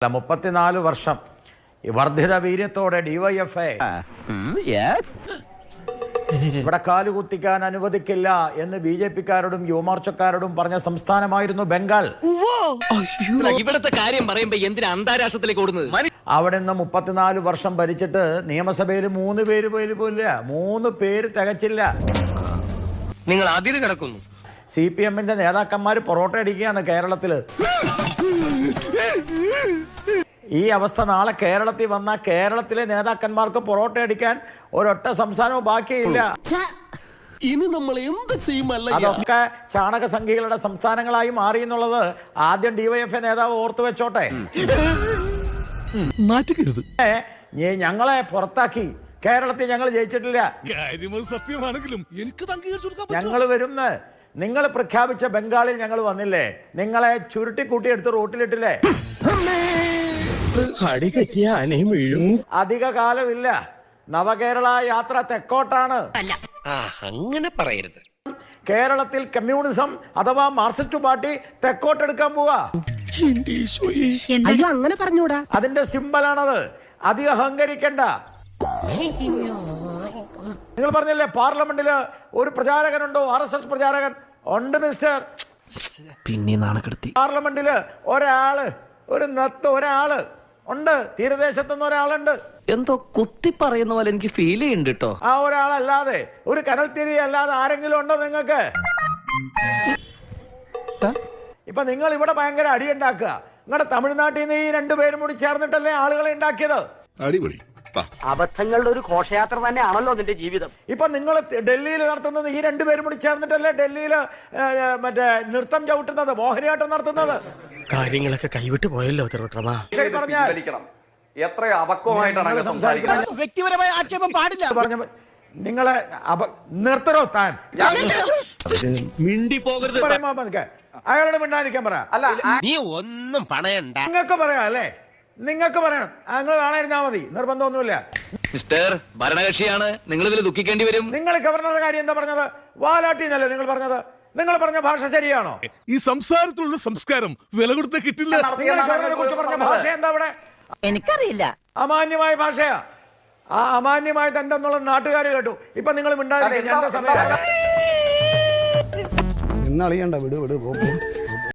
അല്ല മുപ്പത്തിനാല് വർഷം. വർദ്ധിത വീര്യത്തോടെ ഡിവൈഎഫ് ഇവിടെ കാലുകുത്തിക്കാൻ അനുവദിക്കില്ല എന്ന് ബി ജെ പിക്കാരോടും യുവമോർച്ചക്കാരോടും പറഞ്ഞ സംസ്ഥാനമായിരുന്നു ബംഗാൾ. ഇവിടുത്തെ കാര്യം പറയുമ്പോ എന്തിനാ അന്താരാഷ്ട്രത്തിലേക്ക് ഓടുന്നത്? അവിടെ നിന്ന് മുപ്പത്തിനാല് വർഷം ഭരിച്ചിട്ട് നിയമസഭയിൽ മൂന്ന് പേര് പോലും പോലില്ല മൂന്ന് പേര് തികച്ചില്ല. നിങ്ങൾ അതിര് കിടക്കുന്നു. സി പി എമ്മിന്റെ നേതാക്കന്മാർ പൊറോട്ട അടിക്കുകയാണ് കേരളത്തിൽ. ഈ അവസ്ഥ നാളെ കേരളത്തിൽ വന്ന കേരളത്തിലെ നേതാക്കന്മാർക്ക് പൊറോട്ട അടിക്കാൻ ഒരൊറ്റ സംസ്ഥാനവും ബാക്കിയില്ല. ഇനി നമ്മൾ എന്ത് ചെയ്യുമല്ല അതൊക്കെ ചാണക സംഖ്യകളുടെ സംസ്ഥാനങ്ങളായി മാറി എന്നുള്ളത് ആദ്യം ഡിവൈഎഫ് നേതാവ് ഓർത്തു വെച്ചോട്ടെ. ഞങ്ങളെ പുറത്താക്കി. കേരളത്തിൽ ഞങ്ങൾ ജയിച്ചിട്ടില്ല. സത്യമാണെങ്കിലും എനിക്ക് ഞങ്ങൾ വരുന്ന നിങ്ങൾ പ്രഖ്യാപിച്ച ബംഗാളിൽ ഞങ്ങൾ വന്നില്ലേ? നിങ്ങളെ ചുരുട്ടി കൂട്ടിയെടുത്ത് റോട്ടിലിട്ടില്ലേ? അടി തെറ്റിയ ആനയും വീഴും. അധിക കാലമില്ല. നവകേരള യാത്ര തെക്കോട്ടാണ്. അങ്ങനെ പറയരുത്. കേരളത്തിൽ കമ്മ്യൂണിസം അഥവാ മാർസിസ്റ്റ് പാർട്ടി തെക്കോട്ടെടുക്കാൻ പോവാ. അയ്യോ അങ്ങനെ പറഞ്ഞൂടാ. അതിന്റെ സിമ്പലാണത്. അധികം അഹങ്കരിക്കണ്ട. നിങ്ങൾ പറഞ്ഞില്ലേ പാർലമെന്റിൽ ഒരു പ്രചാരകനുണ്ടോ? ആർ എസ് എസ് പ്രചാരകൻ? ഉണ്ട് മിസ്റ്റർ. പിന്നെ നാണക്കെടുത്തി. പാർലമെന്റിൽ ഒരാൾ ഒരു നത്ത് ഒരാൾ ഉണ്ട്. തീരദേശത്ത് നിന്ന് ഒരാളുണ്ട്. എന്തോ കുത്തി പറയുന്ന പോലെ എനിക്ക് ഫീൽ ചെയ്യുന്നുണ്ട് കേട്ടോ ആ ഒരാളല്ലാതെ ഒരു കനൽ തിരി അല്ലാതെ ആരെങ്കിലും ഉണ്ടോ നിങ്ങൾക്ക്? ഇപ്പൊ നിങ്ങൾ ഇവിടെ ഭയങ്കര അടി ഉണ്ടാക്കുക നിങ്ങളുടെ തമിഴ്നാട്ടിൽ നിന്ന് ഈ രണ്ടുപേരും കൂടി ചേർന്നിട്ടല്ലേ ആളുകളെ ഉണ്ടാക്കിയത്? അടിപൊളി. അബദ്ധങ്ങളുടെ ഒരു ഘോഷയാത്ര തന്നെയാണല്ലോ നിന്റെ ജീവിതം. ഇപ്പൊ നിങ്ങൾ ഡൽഹിയിൽ നടത്തുന്നത് ഈ രണ്ടുപേരും കൂടി ചേർന്നിട്ടല്ലേ ഡൽഹിയിൽ മറ്റേ നൃത്തം ചവിട്ടുന്നത് മോഹിനിയാട്ടം നടത്തുന്നത്? കാര്യങ്ങളൊക്കെ കൈവിട്ട് പോയല്ലോ എത്ര അപക്വമായിട്ടാണ് അങ്ങ് സംസാരിക്കുന്നത്? വ്യക്തിപരമായ ആക്ഷേപം പാടില്ല. നിങ്ങളെ നിർത്തരോ താൻ? മിണ്ടി പോകരുത് അയാളോട് മിണ്ടാതിരിക്കാൻ പറ. അല്ല നീ ഒന്നും പണയണ്ട. നിങ്ങൾക്ക് പറയാം അല്ലേ? നിങ്ങൾക്ക് പറയണം. നിങ്ങൾ കാണാതിരുന്നാ മതി. നിർബന്ധമൊന്നുമില്ല. മിസ്റ്റർ ഭരണകക്ഷിയാണ്. നിങ്ങൾ ഇതിൽ ദുഃഖിക്കേണ്ടി വരും. നിങ്ങൾ ഗവർണറുടെ കാര്യം എന്താ പറഞ്ഞത്? വാലാട്ടി എന്നല്ലേ നിങ്ങൾ പറഞ്ഞത്? നിങ്ങൾ പറഞ്ഞ ഭാഷ ശരിയാണോ? ഈ സംസാരത്തിലുള്ള സംസ്കാരം വില കൊടുത്ത കിട്ടില്ല. പറഞ്ഞ ഭാഷ എന്താ അവിടെ? എനിക്കറിയില്ല. അമാന്യമായ ഭാഷയാ. ആ അമാന്യമായ തന്റെന്നുള്ള നാട്ടുകാർ കേട്ടു. ഇപ്പൊ നിങ്ങൾ മിണ്ടാ സമയം? ഇന്നളിയണ്ട വിട് വിട് പോ, പോ.